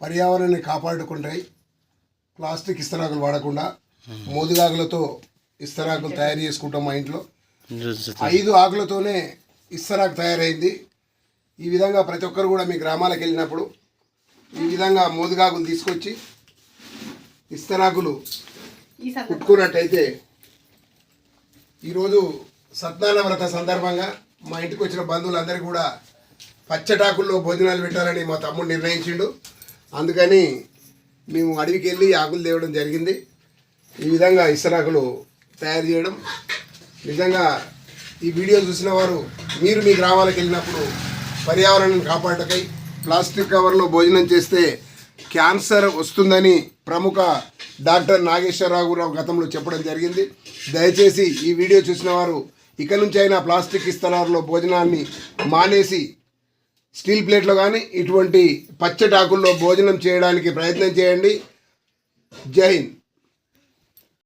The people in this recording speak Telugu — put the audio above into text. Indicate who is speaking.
Speaker 1: పర్యావరణాన్ని కాపాడుకుంటాయి. ప్లాస్టిక్ ఇస్తరాకులు వాడకుండా మోదుగాకులతో ఇస్తరాకులు తయారు చేసుకుంటాం మా ఇంట్లో. ఐదు ఆకులతోనే ఇస్తరాకు తయారైంది. ఈ విధంగా ప్రతి ఒక్కరు కూడా మీ గ్రామాలకు వెళ్ళినప్పుడు ఈ విధంగా మోదుగాకులు తీసుకొచ్చి ఇస్తరాకులు కుట్టుకున్నట్టయితే ఈరోజు సత్యనారాయణ వ్రత సందర్భంగా మా ఇంటికి వచ్చిన బంధువులందరికీ కూడా పచ్చటాకుల్లో భోజనాలు పెట్టాలని మా తమ్ముడు నిర్ణయించిండు. అందుకని మేము అడవికి వెళ్ళి ఆకులు తేవడం జరిగింది. ఈ విధంగా ఇస్తరాకులు తయారు చేయడం. నిజంగా ఈ వీడియో చూసిన వారు మీరు మీ గ్రామాలకు వెళ్ళినప్పుడు పర్యావరణాన్ని కాపాడటకై ప్లాస్టిక్ కవర్లో భోజనం చేస్తే క్యాన్సర్ వస్తుందని ప్రముఖ డాక్టర్ నాగేశ్వరరావు గారు గతంలో చెప్పడం జరిగింది. దయచేసి ఈ వీడియో చూసిన వారు ఇక నుంచి అయినా ప్లాస్టిక్ ఇస్తరాల్లో భోజనాన్ని మానేసి స్టీల్ ప్లేట్లో కానీ ఇటువంటి పచ్చటాకుల్లో భోజనం చేయడానికి ప్రయత్నం చేయండి. జై హింద్.